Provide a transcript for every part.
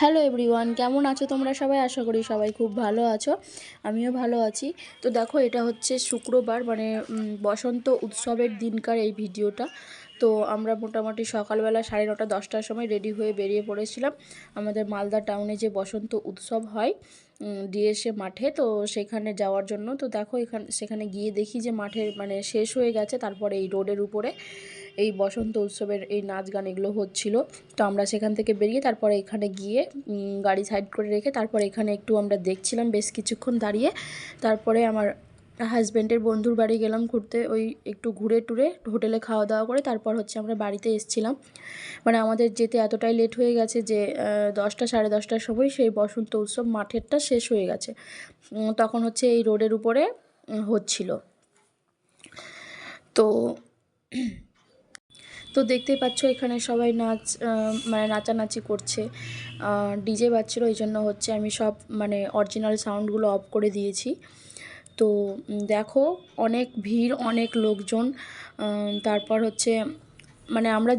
Hello everyone, কেমন আছো তোমরা সবাই? আশা করি সবাই খুব ভালো আছো। আমিও ভালো আছি। তো দেখো, এটা হচ্ছে শুক্রবার মানে বসন্ত উৎসবের দিনকার এই ভিডিওটা। তো আমরা মোটামুটি সকালবেলা সাড়ে নটা, দশটার সময় রেডি হয়ে বেরিয়ে পড়েছিলাম। আমাদের মালদা টাউনে যে বসন্ত উৎসব হয় ডিএসএ মাঠে, তো সেখানে যাওয়ার জন্য। তো দেখো, এখানে, সেখানে গিয়ে দেখি যে মাঠের মানে শেষ হয়ে গেছে, তারপরে এই রোডের উপরে। এই বসন্ত উৎসবের এই নাচ গান এগুলো হচ্ছিল। তো আমরা সেখান থেকে বেরিয়ে তারপরে এখানে গিয়ে গাড়ি সাইড করে রেখে তারপরে এখানে একটু আমরা দেখছিলাম, বেশ কিছুক্ষণ দাঁড়িয়ে। তারপরে আমার হাজব্যান্ডের বন্ধুর বাড়ি গেলাম ঘুরতে, ওই একটু ঘুরে টুরে হোটেলে খাওয়া দাওয়া করে তারপর হচ্ছে আমরা বাড়িতে এসেছিলাম। মানে আমাদের যেতে এতটাই লেট হয়ে গেছে যে দশটা সাড়ে দশটার সময় সেই বসন্ত উৎসব মাঠেরটা শেষ হয়ে গেছে। তখন হচ্ছে এই রোডের উপরে হচ্ছিল। তো তো দেখতেই পাচ্ছ এখানে সবাই নাচ মানে নাচানাচি করছে। ডিজে বাজছিল ওই জন্য হচ্ছে আমি সব মানে অরিজিনাল সাউন্ডগুলো অফ করে দিয়েছি। তো দেখো, অনেক ভিড়, অনেক লোকজন তারপর হচ্ছে মানে আমরা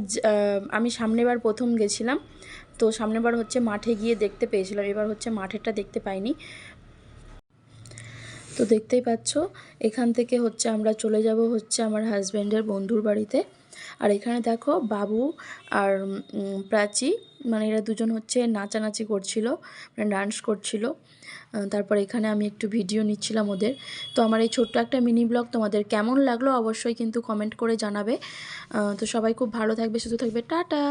আমি সামনেবার প্রথম গেছিলাম, তো সামনেবার হচ্ছে মাঠে গিয়ে দেখতে পেয়েছিলাম, এবার হচ্ছে মাঠেরটা দেখতে পাইনি। তো দেখতেই পাচ্ছ, এখান থেকে হচ্ছে আমরা চলে যাব হচ্ছে আমার হাজব্যান্ডের বন্ধুর বাড়িতে। আর এখানে দেখো বাবু আর প্রাচী মানে এরা দুজন হচ্ছে নাচানাচি করছিল মানে ডান্স করছিল। তারপর এখানে আমি একটু ভিডিও নিচ্ছিলাম ওদের। তো আমার এই ছোট্ট একটা মিনি ব্লগ তোমাদের কেমন লাগল অবশ্যই কিন্তু কমেন্ট করে জানাবে। তো সবাই খুব ভালো থাকবে, সুস্থ থাকবে, টাটা!